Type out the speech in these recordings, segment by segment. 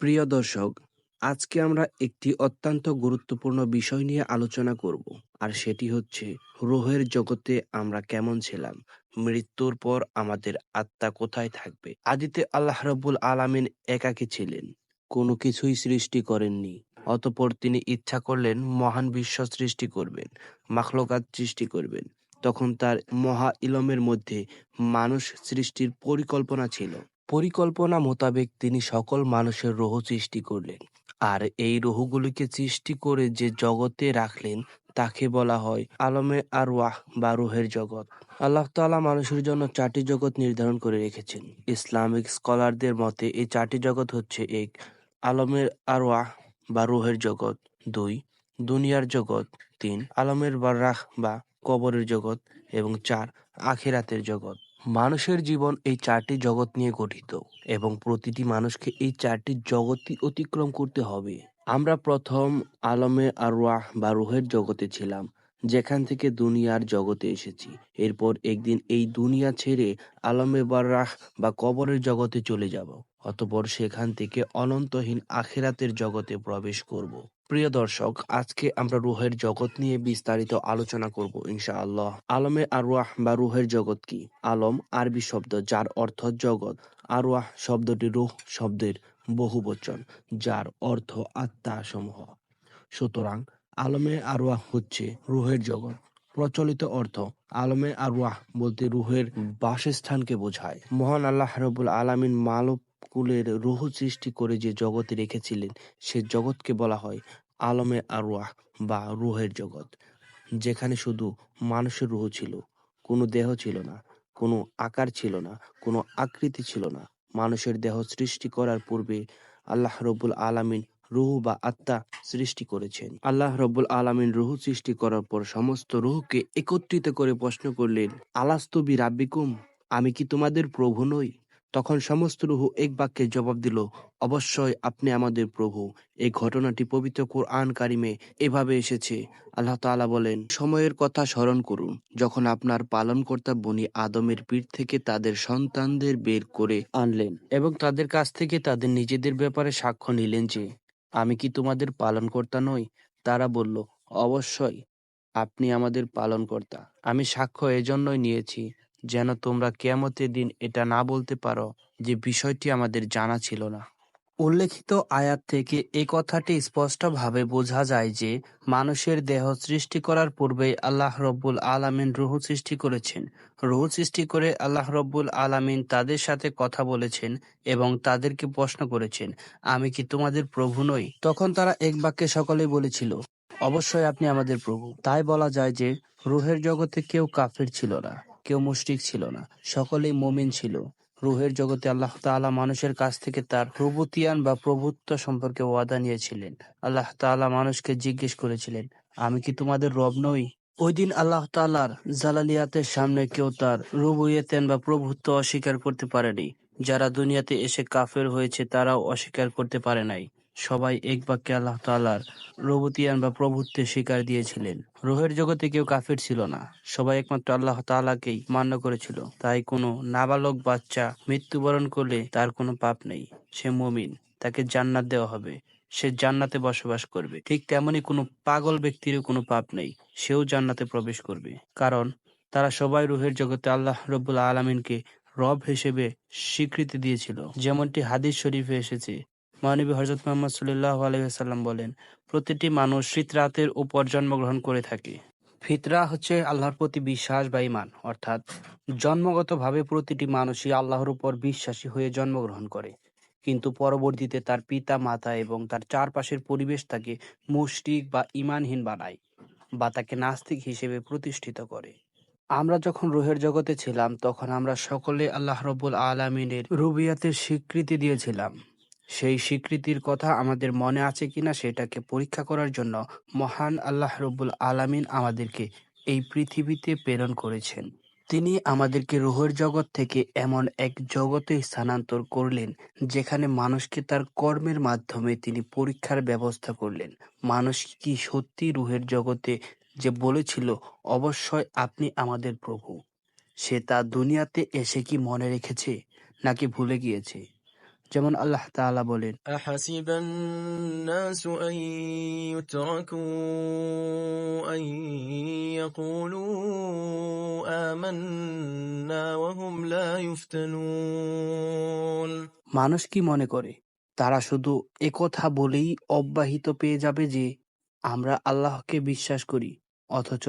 প্রিয় দর্শক, আজকে আমরা একটি অত্যন্ত গুরুত্বপূর্ণ বিষয় নিয়ে আলোচনা করব। আর সেটি হচ্ছে রুহের জগতে আমরা কেমন ছিলাম, মৃত্যুর পর আমাদের আত্মা কোথায় থাকবে। আদিতে আল্লাহ রব্বুল আলামিন একাকী ছিলেন, কোনো কিছুই সৃষ্টি করেননি। অতপর তিনি ইচ্ছা করলেন মহান বিশ্ব সৃষ্টি করবেন, মাখলুকাত সৃষ্টি করবেন। তখন তার মহা ইলমের মধ্যে মানুষ সৃষ্টির পরিকল্পনা ছিল। পরিকল্পনা মোতাবেক তিনি সকল মানুষের রুহ সৃষ্টি করলেন। আর এই রুহগুলিকে সৃষ্টি করে যে জগতে রাখলেন তাকে বলা হয় আলমে আরওয়াহ বা রুহের জগৎ। আল্লাহ তাআলা মানুষের জন্য চারটি জগৎ নির্ধারণ করে রেখেছেন। ইসলামিক স্কলারদের মতে এই চারটি জগৎ হচ্ছে এক আলমের আরওয়াহ বা রুহের জগৎ, দুই দুনিয়ার জগৎ, তিন আলমের বাররাহ বা কবরের জগৎ এবং চার আখিরাতের জগৎ। মানুষের জীবন এই চারটি জগৎ নিয়ে গঠিত এবং প্রতিটি মানুষকে এই চারটি জগৎই অতিক্রম করতে হবে। আমরা প্রথম আলমে আরওয়াহ বা রুহের জগতে ছিলাম, যেখান থেকে দুনিয়ার জগতে এসেছি। এরপর একদিন এই দুনিয়া ছেড়ে আলমে বাররাহ বা কবরের জগতে চলে যাব। অতপর সেখান থেকে অনন্তহীন আখেরাতের জগতে প্রবেশ করব। প্রিয় দর্শক, আজকে আমরা রুহের জগৎ নিয়ে বিস্তারিত আলোচনা করব ইনশাআল্লাহ। আলমে আরওয়াহ বা রুহের জগৎ কি? আলম আরবি শব্দ যার অর্থ জগৎ। আরওয়াহ শব্দটি রুহ শব্দের বহুবচন যার অর্থ আত্মা সমূহ। সুতরাং আলমে আরওয়াহ হচ্ছে রুহের জগৎ। প্রচলিত অর্থ আলমে আরওয়াহ বলতে রুহের বাসস্থানকে বোঝায়। মহান আল্লাহ রব্বুল আলামিন মানব কুলের রুহ সৃষ্টি করে যে জগতে রেখেছিলেন সে জগৎকে বলা হয় আলমে আরওয়াহ বা রুহের জগৎ। যেখানে শুধু মানুষের রুহ ছিল, কোনো দেহ ছিল না, কোনো আকার ছিল না, কোনো আকৃতি ছিল না। মানুষের দেহ সৃষ্টি করার পূর্বে আল্লাহ রব্বুল আলামিন রুহ বা আত্মা সৃষ্টি করেছেন। আল্লাহ রব্বুল আলামিন রুহ সৃষ্টি করার পর সমস্ত রুহকে একত্রিত করে প্রশ্ন করলেন, আলাস্তবি রাব্বিকুম? আমি কি তোমাদের প্রভু নই? তখন সমস্ত রুহ এক বাক্যে জবাব দিল, অবশ্যই আপনি আমাদের প্রভু। এই ঘটনাটি পবিত্র কোরআন কারিমে এভাবে এসেছে। আল্লাহ তাআলা বলেন, সময়ের কথা স্মরণ করুন, যখন আপনার পালনকর্তা বনি আদমের পিঠ থেকে তাদের সন্তানদের বের করে আনলেন এবং তাদের কাছ থেকে তাদের নিজেদের ব্যাপারে সাক্ষ্য নিলেন যে, আমি কি তোমাদের পালনকর্তা নই? তারা বলল, অবশ্যই আপনি আমাদের পালনকর্তা। আমি সাক্ষ্য এজন্যই নিয়েছি যেন তোমরা কিয়ামতের দিন এটা না বলতে পারো যে বিষয়টি আমাদের জানা ছিল না। উল্লেখিত আয়াত থেকে এ কথাটি স্পষ্টভাবে বোঝা যায় যে মানুষের দেহ সৃষ্টি করার পূর্বেই আল্লাহ রব্বুল আলামিন রুহ সৃষ্টি করেছেন। রুহ সৃষ্টি করে আল্লাহ রব্বুল আলামিন তাদের সাথে কথা বলেছেন এবং তাদেরকে প্রশ্ন করেছেন, আমি কি তোমাদের প্রভু নই? তখন তারা এক বাক্যে সকলেই বলেছিল, অবশ্যই আপনি আমাদের প্রভু। তাই বলা যায় যে রুহের জগতে কেউ কাফির ছিল না, কেউ মুশরিক ছিল না, সকলেই মুমিন ছিল। রুহের জগতে আল্লাহ তাআলা মানুষের কাছ থেকে তার রুবুতিয়ান বা প্রভুত্ব সম্পর্কে ওয়াদা নিয়েছিলেন। আল্লাহ তাআলা মানুষকে জিজ্ঞেস করেছিলেন, আমি কি তোমাদের রব নই? ওই দিন আল্লাহ তাআলার জালালিয়াতের সামনে কেউ তার রুবুবিয়্যাত বা প্রভুত্ব অস্বীকার করতে পারেনি। যারা দুনিয়াতে এসে কাফের হয়েছে তারাও অস্বীকার করতে পারে নাই। সবাই এক বাক্যে আল্লাহ তাআলার রুবুবিয়্যাত বা প্রভুত্বের স্বীকার দিয়েছিলেন। রোহের জগতে কেউ কাফির ছিল না, সবাই একমাত্র আল্লাহ তাআলাকেই মান্য করেছিল। তাই কোনো নাবালক বাচ্চা মৃত্যুবরণ করলে তার কোনো পাপ নেই, সে মুমিন, তাকে জান্নাত দেওয়া হবে, সে জান্নাতে বসবাস করবে। ঠিক তেমনি কোনো পাগল ব্যক্তিরও কোনো পাপ নেই, সেও জান্নাতে প্রবেশ করবে। কারণ তারা সবাই রুহের জগতে আল্লাহ রব্বুল আলামিনকে রব হিসেবে স্বীকৃতি দিয়েছিল। যেমনটি হাদিস শরীফে এসেছে, মহানবী হজরত মোহাম্মদ সাল্লাল্লাহু আলাইহি ওয়াসাল্লাম বলেন, প্রতিটি মানুষ ফিতরাতের উপর জন্মগ্রহণ করে থাকে। ফিতরা হচ্ছে আল্লাহর প্রতি বিশ্বাস বা ইমান অর্থাৎ জন্মগতভাবে প্রতিটি মানুষই আল্লাহর উপর বিশ্বাসী হয়ে জন্মগ্রহণ করে। কিন্তু পরবর্তীতে তার পিতা-মাতা এবং তার চারপাশের পরিবেশ তাকে মুশরিক বা ঈমানহীন বানায় বা তাকে নাস্তিক হিসেবে প্রতিষ্ঠিত করে। আমরা যখন রুহের জগতে ছিলাম তখন আমরা সকলে আল্লাহ রব্বুল আলামিনের রুবুবিয়্যাতের স্বীকৃতি দিয়েছিলাম। সেই স্বীকৃতির কথা আমাদের মনে আছে কিনা সেটাকে পরীক্ষা করার জন্য মহান আল্লাহ রব্বুল আলামিন আমাদেরকে এই পৃথিবীতে প্রেরণ করেছেন। তিনি আমাদেরকে রুহের জগৎ থেকে এমন এক জগতে স্থানান্তর করলেন যেখানে মানুষকে তার কর্মের মাধ্যমে তিনি পরীক্ষার ব্যবস্থা করলেন। মানুষ কি সত্যি রুহের জগতে যে বলেছিল, অবশ্যই আপনি আমাদের প্রভু, সে তা দুনিয়াতে এসে কি মনে রেখেছে নাকি ভুলে গিয়েছে? যেমন আল্লাহ তাআলা বলেন মানুষ কি মনে করে? তারা শুধু একথা বলেই অব্যাহিত পেয়ে যাবে যে আমরা আল্লাহকে বিশ্বাস করি অথচ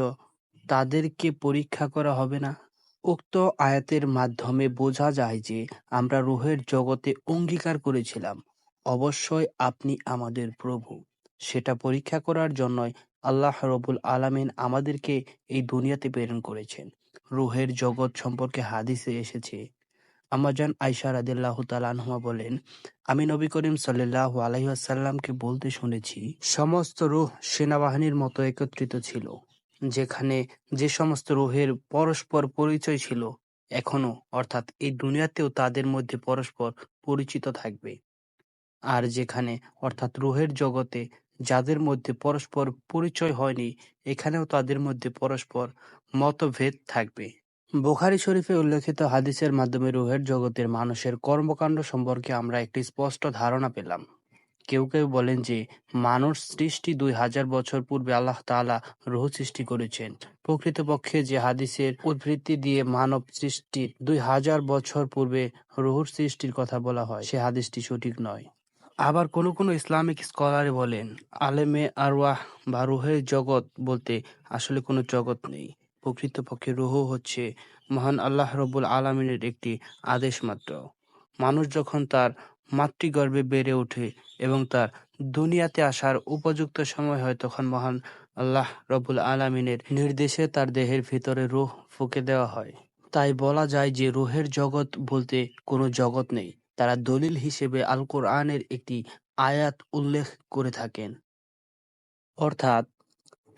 তাদেরকে পরীক্ষা করা হবে না। উক্ত আয়াতের মাধ্যমে বোঝা যায় যে আমরা রুহের জগতে অঙ্গীকার করেছিলাম। অবশ্যই আপনি আমাদের প্রভু। সেটা পরীক্ষা করার জন্যই আল্লাহ রবুল আলামিন আমাদেরকে এই দুনিয়াতে প্রেরণ করেছেন। রুহের জগৎ সম্পর্কে হাদিসে এসেছে। আমাজান আয়সা রাদিল্লাহ তালানহুমা বলেন, আমি নবী করিম সাল্লাহ আলহিহাসাল্লামকে বলতে শুনেছি, সমস্ত রুহ সেনাবাহিনীর মতো একত্রিত ছিল। যেখানে যে সমস্ত রুহের পরস্পর পরিচয় ছিল এখনও অর্থাৎ এই দুনিয়াতেও তাদের মধ্যে পরস্পর পরিচিত থাকবে। আর যেখানে, অর্থাৎ রুহের জগতে যাদের মধ্যে পরস্পর পরিচয় হয়নি, এখানেও তাদের মধ্যে পরস্পর মতভেদ থাকবে। বোখারি শরীফে উল্লেখিত হাদিসের মাধ্যমে রুহের জগতের মানুষের কর্মকাণ্ড সম্পর্কে আমরা একটি স্পষ্ট ধারণা পেলাম। কেউ কেউ বলেন যে, মানুষ সৃষ্টি দুই হাজার বছর পূর্বে আল্লাহ তাআলা রুহ সৃষ্টি করেছেন। প্রকৃতপক্ষে যে হাদিসের উদ্ধৃতি দিয়ে মানব সৃষ্টির দুই হাজার বছর পূর্বে রুহুর সৃষ্টির কথা বলা হয়, সে হাদিসটি সঠিক নয়। আবার কোনো কোনো ইসলামিক স্কলারে বলেন, আলেমে আরওয়াহ বা রুহের জগৎ বলতে আসলে কোনো জগৎ নেই। প্রকৃতপক্ষে রুহ হচ্ছে মহান আল্লাহ রব্বুল আলমিনের একটি আদেশ মাত্র মানুষ যখন তার মাতৃগর্ভে বেড়ে ওঠে এবং তার দুনিয়াতে আসার উপযুক্ত সময় হয় তখন মহান আল্লাহ রব্বুল আলমিনের নির্দেশে তার দেহের ভিতরে রুহ ফুঁকে দেওয়া হয়। তাই বলা যায় যে রুহের জগৎ বলতে কোনো জগৎ নেই। তারা দলিল হিসেবে আল কোরআনের একটি আয়াত উল্লেখ করে থাকেন। অর্থাৎ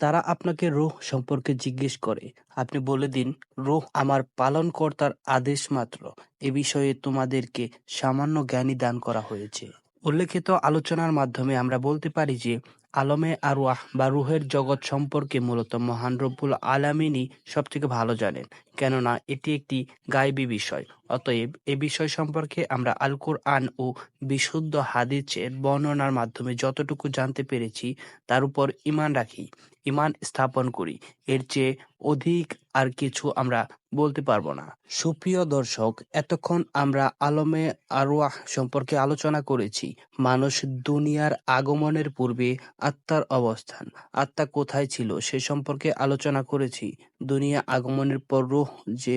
তারা আপনাকে রূহ সম্পর্কে জিজ্ঞেস করে। আপনি বলে দিন, রোহ আমার পালনকর্তার আদেশ মাত্র। এ বিষয়ে তোমাদেরকে সামান্য জ্ঞানী দান করা হয়েছে। উল্লেখিত আলোচনার মাধ্যমে আমরা বলতে পারি যে আলমে আরওয়াহ বা রুহের জগৎ সম্পর্কে মূলত মহান রব্বুল আলামিনই সবথেকে ভালো জানেন, কেননা এটি একটি গায়েবী বিষয়। অতএব এ বিষয় সম্পর্কে আমরা আল কোরআন ও বিশুদ্ধ হাদিসের বর্ণনার মাধ্যমে যতটুকু জানতে পেরেছি, তার উপর ইমান রাখি ইমান স্থাপন করি। এর চেয়ে অধিক আর কিছু আমরা বলতে পারব না। সুপ্রিয় দর্শক, এতক্ষণ আমরা আলমে আরওয়াহ সম্পর্কে আলোচনা করেছি। মানুষ দুনিয়ার আগমনের পূর্বে আত্মার অবস্থান। আত্মা কোথায় ছিল সে সম্পর্কে আলোচনা করেছি। দুনিয়া আগমনের পর রূহ যে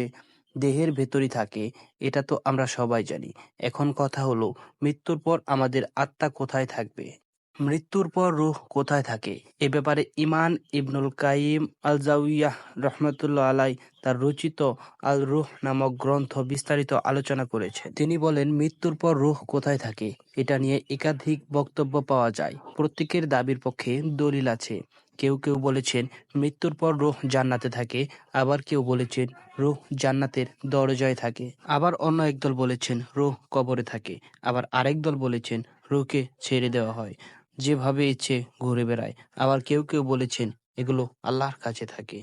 দেহের ভেতরই থাকে, এটা তো আমরা সবাই জানি। এখন কথা হলো, মৃত্যুর পর আমাদের আত্মা কোথায় থাকবে? মৃত্যুর পর রূহ কোথায় থাকে? এ ব্যাপারে ইমান ইবনুল কাইম আল জাউইয়াহ রহমতুল্লাহ আলাই তার রচিত আল রুহ নামক গ্রন্থ বিস্তারিত আলোচনা করেছেন তিনি বলেন, মৃত্যুর পর রুহ কোথায় থাকে? এটা নিয়ে একাধিক বক্তব্য পাওয়া যায়। প্রত্যেকের দাবির পক্ষে দলিল আছে। কেউ কেউ বলেছেন, মৃত্যুর পর রুহ জান্নাতে থাকে। আবার কেউ বলেছেন, রুহ জান্নাতের দরজায় থাকে। আবার অন্য একদল বলেছেন, রুহ কবরে থাকে। আবার আরেক দল বলেছেন, রুহকে ছেড়ে দেওয়া হয়। যেভাবে ইচ্ছে ঘুরে বেড়ায়। আবার কেউ কেউ বলেছেন এগুলো আল্লাহর কাছে থাকে।